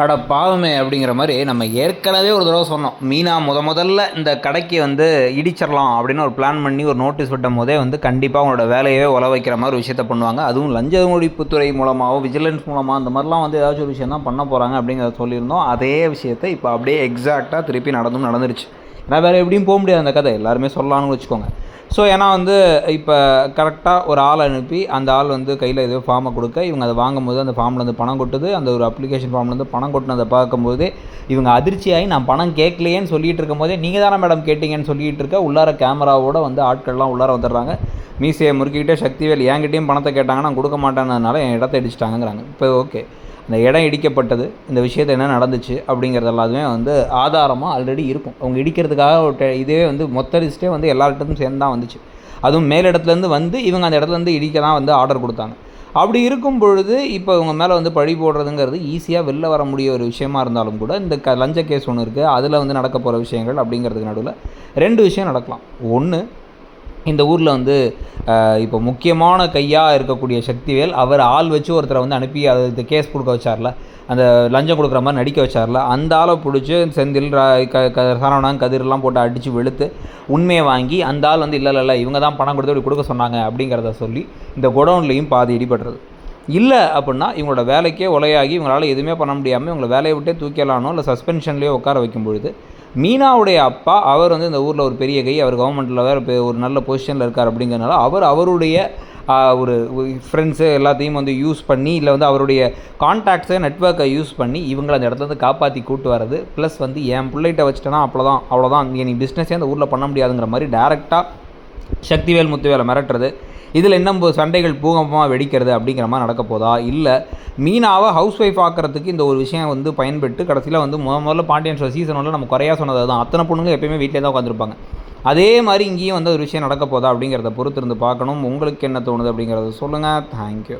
அட பாவமே அப்படிங்கிற மாதிரி நம்ம ஏற்கனவே ஒரு தடவை சொன்னோம். மீனா முத முதல்ல இந்த கடைக்கு வந்து இடிச்சிடலாம் அப்படின்னு ஒரு பிளான் பண்ணி ஒரு நோட்டீஸ் விட்டும் போதே வந்து கண்டிப்பாக அவங்களோட வேலையவே உல வைக்கிற மாதிரி விஷயத்த பண்ணுவாங்க. அதுவும் லஞ்ச ஒழிப்புத்துறை மூலமாகவோ விஜிலன்ஸ் மூலமாக அந்த மாதிரிலாம் வந்து ஏதாச்சும் ஒரு விஷயம் தான் பண்ண போகிறாங்க அப்படிங்கிறத சொல்லியிருந்தோம். அதே விஷயத்தை இப்போ அப்படியே எக்ஸாக்டாக திருப்பி நடந்தும் நடந்துருச்சு. ஏன்னா வேறு எப்படியும் போக முடியாது அந்த கதை. எல்லாருமே சொல்லலாம்னு வச்சுக்கோங்க. ஸோ ஏன்னா வந்து இப்போ கரெக்டாக ஒரு ஆள் அனுப்பி அந்த ஆள் வந்து கையில் ஏதோ ஃபார்மை கொடுக்க இவங்க அதை வாங்கும்போது அந்த ஃபார்ம்லேருந்து பணம் கொட்டுது. அந்த ஒரு அப்ளிகேஷன் ஃபார்ம்லேருந்து பணம் கொட்டினதை பார்க்கும்போது இவங்க அதிர்ச்சியாகி நான் பணம் கேட்கலையேன்னு சொல்லிகிட்டு இருக்கும்போதே நீங்கள் தானே மேடம் கேட்டிங்கன்னு சொல்லிகிட்டு இருக்க உள்ளார கேமராவோட வந்து ஆட்கள்லாம் உள்ளார வந்துடுறாங்க. மீசையை முறுக்கிக்கிட்டே சக்திவேல் என்கிட்டையும் பணத்தை கேட்டாங்க நான் கொடுக்க மாட்டேன்னதுனால என் இடத்த இடிச்சிட்டாங்கிறாங்க இப்போ ஓகே. அந்த இடம் இடிக்கப்பட்டது இந்த விஷயத்தை என்ன நடந்துச்சு அப்படிங்கிறது எல்லாத்துமே வந்து ஆதாரமாக ஆல்ரெடி இருக்கும். அவங்க இடிக்கிறதுக்காக ஒரு இதுவே வந்து மொத்த லிஸ்ட்டே வந்து எல்லார்கிட்டும் சேர்ந்து தான் வந்துச்சு. அதுவும் மேலிடத்துலேருந்து வந்து இவங்க அந்த இடத்துலேருந்து இடிக்க தான் வந்து ஆர்டர் கொடுத்தாங்க. அப்படி இருக்கும் பொழுது இப்போ இவங்க மேலே வந்து பழி போடுறதுங்கிறது ஈஸியாக வெளில வர முடிய ஒரு விஷயமா இருந்தாலும் கூட இந்த க லஞ்ச கேஸ் ஒன்று இருக்குது அதில் வந்து நடக்க போகிற விஷயங்கள் அப்படிங்கிறதுக்கு நடுவில் ரெண்டு விஷயம் நடக்கலாம். ஒன்று இந்த ஊரில் வந்து இப்போ முக்கியமான கையாக இருக்கக்கூடிய சக்திவேல் அவர் ஆள் வச்சு ஒருத்தரை வந்து அனுப்பி அது கேஸ் கொடுக்க வச்சார்ல அந்த லஞ்சம் கொடுக்குற மாதிரி நடிக்க வச்சார்ல அந்த ஆளை பிடிச்சி செந்தில் க க சரவணன் கதிரெலாம் போட்டு அடித்து வெளுத்து உண்மையை வாங்கி அந்த ஆள் வந்து இல்லை இல்லை இவங்க தான் பணம் கொடுத்து இப்படி கொடுக்க சொன்னாங்க அப்படிங்கிறத சொல்லி இந்த குடவுன்லேயும் பாதி இடிபடுறது. இல்லை அப்படின்னா இவங்களோட வேலைக்கே உலையாகி இவங்களால் எதுவுமே பண்ண முடியாமல் இவங்களை வேலையை விட்டே தூக்கிடலானோ இல்லை சஸ்பென்ஷன்லேயோ உட்கார வைக்கும் பொழுது மீனாவுடைய அப்பா அவர் வந்து இந்த ஊரில் ஒரு பெரிய கை அவர் கவர்மெண்ட்டில் வேறு ஒரு நல்ல பொசிஷனில் இருக்கார் அப்படிங்கிறனால அவர் அவருடைய ஒரு ஃப்ரெண்ட்ஸு எல்லாத்தையும் வந்து யூஸ் பண்ணி இல்லை வந்து அவருடைய கான்டாக்ட்ஸை நெட்ஒர்க்கை யூஸ் பண்ணி இவங்களை அந்த இடத்துல இருந்து காப்பாற்றி கூட்டு வரது ப்ளஸ் வந்து என் பிள்ளைகிட்ட வச்சுட்டேன்னா அவ்வளோதான் அவ்வளோதான் நீ பிஸ்னஸே அந்த ஊரில் பண்ண முடியாதுங்கிற மாதிரி டேரெக்டாக சக்திவேல் முத்துவேலை மிரட்டுறது. இதில் என்ன சண்டைகள் பூகம்பமாக வெடிக்கிறது அப்படிங்கிற மாதிரி நடக்க போதா? இல்லை மீனாவை ஹவுஸ் ஒய்ஃப் ஆக்கிறதுக்கு இந்த ஒரு விஷயம் வந்து பயன்பட்டு கடைசியில் வந்து முத முதல்ல பாண்டியன் ஷோ சீசன் ஒன்றில் நம்ம குறையா சொன்னது தான் அத்தனை பொண்ணுங்க எப்பயுமே வீட்டிலே தான் உட்காந்துருப்பாங்க அதே மாதிரி இங்கேயும் வந்து ஒரு விஷயம் நடக்க போதா அப்படிங்கிறத பொறுத்து இருந்து பார்க்கணும். உங்களுக்கு என்ன தோணுது அப்படிங்கிறத சொல்லுங்கள் தேங்க்யூ